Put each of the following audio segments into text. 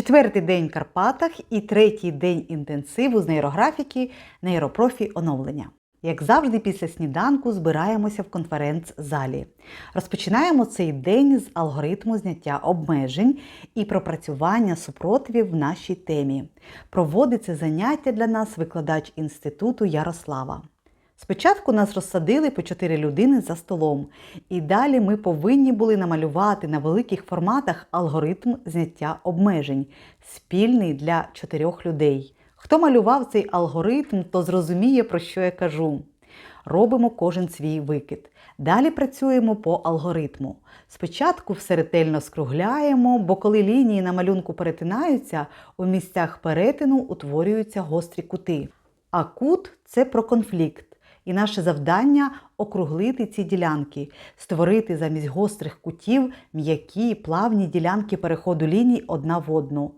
Четвертий день в Карпатах і третій день інтенсиву з нейрографіки нейропрофі оновлення. Як завжди, після сніданку збираємося в конференц-залі. Розпочинаємо цей день з алгоритму зняття обмежень і пропрацювання супротивів в нашій темі. Проводить це заняття для нас викладач інституту Ярослава. Спочатку нас розсадили по чотири людини за столом, і далі ми повинні були намалювати на великих форматах алгоритм зняття обмежень, спільний для чотирьох людей. Хто малював цей алгоритм, то зрозуміє, про що я кажу. Робимо кожен свій викид. Далі працюємо по алгоритму. Спочатку все ретельно скругляємо, бо коли лінії на малюнку перетинаються, у місцях перетину утворюються гострі кути. А кут це про конфлікт. І наше завдання округлити ці ділянки, створити замість гострих кутів м'які плавні ділянки переходу ліній одна в одну.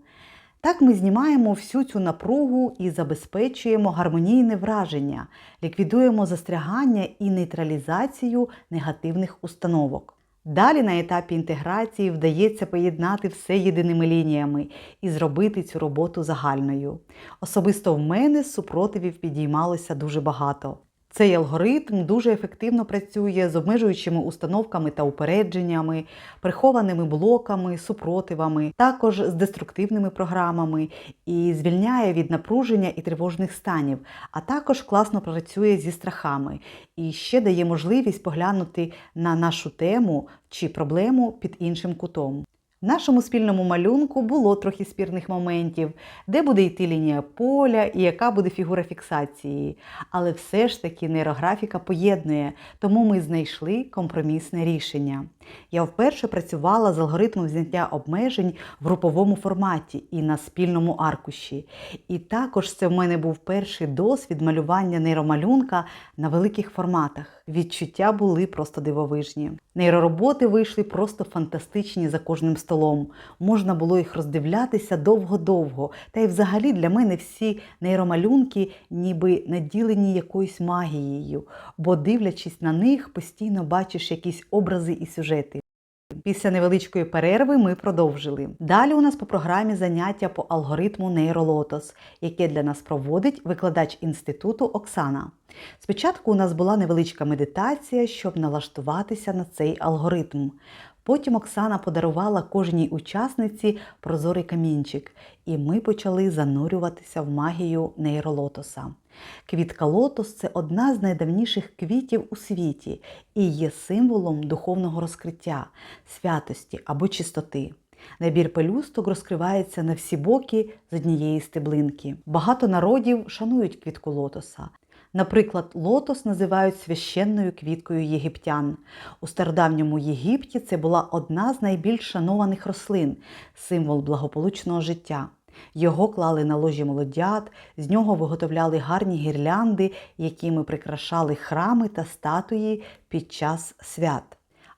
Так ми знімаємо всю цю напругу і забезпечуємо гармонійне враження, ліквідуємо застрягання і нейтралізацію негативних установок. Далі на етапі інтеграції вдається поєднати все єдиними лініями і зробити цю роботу загальною. Особисто в мене супротивів підіймалося дуже багато. Цей алгоритм дуже ефективно працює з обмежуючими установками та упередженнями, прихованими блоками, супротивами, також з деструктивними програмами і звільняє від напруження і тривожних станів, а також класно працює зі страхами і ще дає можливість поглянути на нашу тему чи проблему під іншим кутом. Нашому спільному малюнку було трохи спірних моментів, де буде йти лінія поля і яка буде фігура фіксації. Але все ж таки нейрографіка поєднує, тому ми знайшли компромісне рішення. Я вперше працювала з алгоритмом зняття обмежень в груповому форматі і на спільному аркуші. І також це в мене був перший досвід малювання нейромалюнка на великих форматах. Відчуття були просто дивовижні. Нейророботи вийшли просто фантастичні за кожним столом. Можна було їх роздивлятися довго-довго. Та й взагалі для мене всі нейромалюнки ніби наділені якоюсь магією, бо дивлячись на них, постійно бачиш якісь образи і сюжети. Після невеличкої перерви ми продовжили. Далі у нас по програмі заняття по алгоритму нейролотос, яке для нас проводить викладач інституту Оксана. Спочатку у нас була невеличка медитація, щоб налаштуватися на цей алгоритм. Потім Оксана подарувала кожній учасниці прозорий камінчик, і ми почали занурюватися в магію нейролотоса. Квітка лотос це одна з найдавніших квітів у світі і є символом духовного розкриття, святості або чистоти. Набір пелюсток розкривається на всі боки з однієї стеблинки. Багато народів шанують квітку лотоса. Наприклад, лотос називають священною квіткою єгиптян. У стародавньому Єгипті це була одна з найбільш шанованих рослин, символ благополучного життя. Його клали на ложі молодят, з нього виготовляли гарні гірлянди, якими прикрашали храми та статуї під час свят.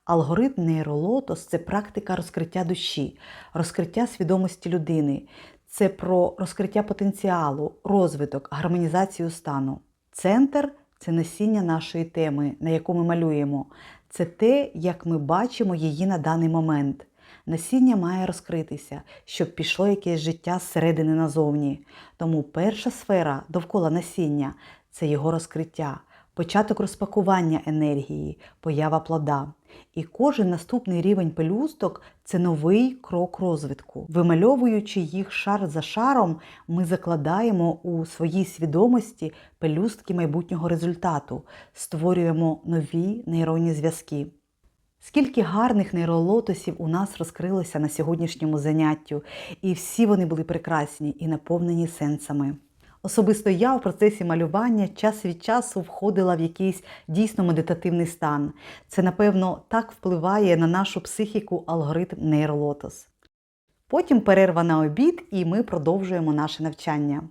Алгоритм нейролотос це практика розкриття душі, розкриття свідомості людини. Це про розкриття потенціалу, розвиток, гармонізацію стану. Центр це насіння нашої теми, на яку ми малюємо. Це те, як ми бачимо її на даний момент. Насіння має розкритися, щоб пішло якесь життя зсередини назовні. Тому перша сфера довкола насіння це його розкриття, початок розпакування енергії, поява плода. І кожен наступний рівень пелюсток це новий крок розвитку. Вимальовуючи їх шар за шаром, ми закладаємо у своїй свідомості пелюстки майбутнього результату, створюємо нові нейронні зв'язки. Скільки гарних нейролотосів у нас розкрилося на сьогоднішньому заняттю, і всі вони були прекрасні і наповнені сенсами. Особисто я в процесі малювання час від часу входила в якийсь дійсно медитативний стан. Це, напевно, так впливає на нашу психіку алгоритм нейролотос. Потім перерва на обід, і ми продовжуємо наше навчання.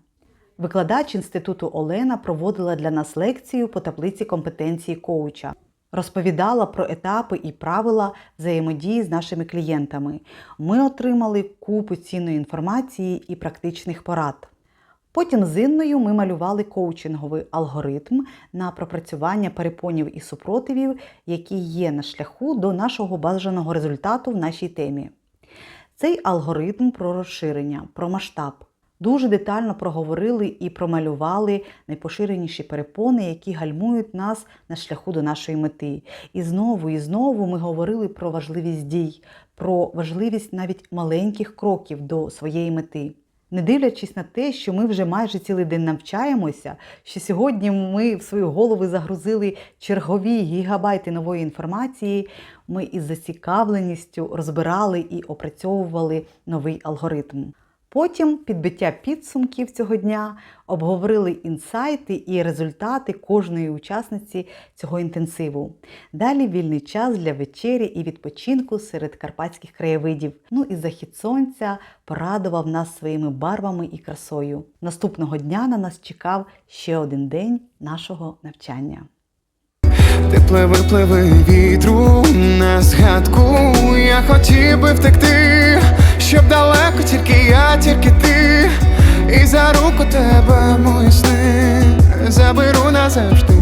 Викладач інституту Олена проводила для нас лекцію по таблиці компетенції коуча. Розповідала про етапи і правила взаємодії з нашими клієнтами. Ми отримали купу цінної інформації і практичних порад. Потім з Інною ми малювали коучинговий алгоритм на пропрацювання перепонів і супротивів, які є на шляху до нашого бажаного результату в нашій темі. Цей алгоритм про розширення, про масштаб. Дуже детально проговорили і промалювали найпоширеніші перепони, які гальмують нас на шляху до нашої мети. І знову і знову ми говорили про важливість дій, про важливість навіть маленьких кроків до своєї мети. Не дивлячись на те, що ми вже майже цілий день навчаємося, що сьогодні ми в свої голови загрузили чергові гігабайти нової інформації, ми із зацікавленістю розбирали і опрацьовували новий алгоритм. Потім підбиття підсумків цього дня обговорили інсайти і результати кожної учасниці цього інтенсиву. Далі вільний час для вечері і відпочинку серед карпатських краєвидів. Ну і захід сонця порадував нас своїми барвами і красою. Наступного дня на нас чекав ще один день нашого навчання. Ти пливи, пливи вітру на згадку, я хотів би втекти, руку тебе мої сни заберу назавжди.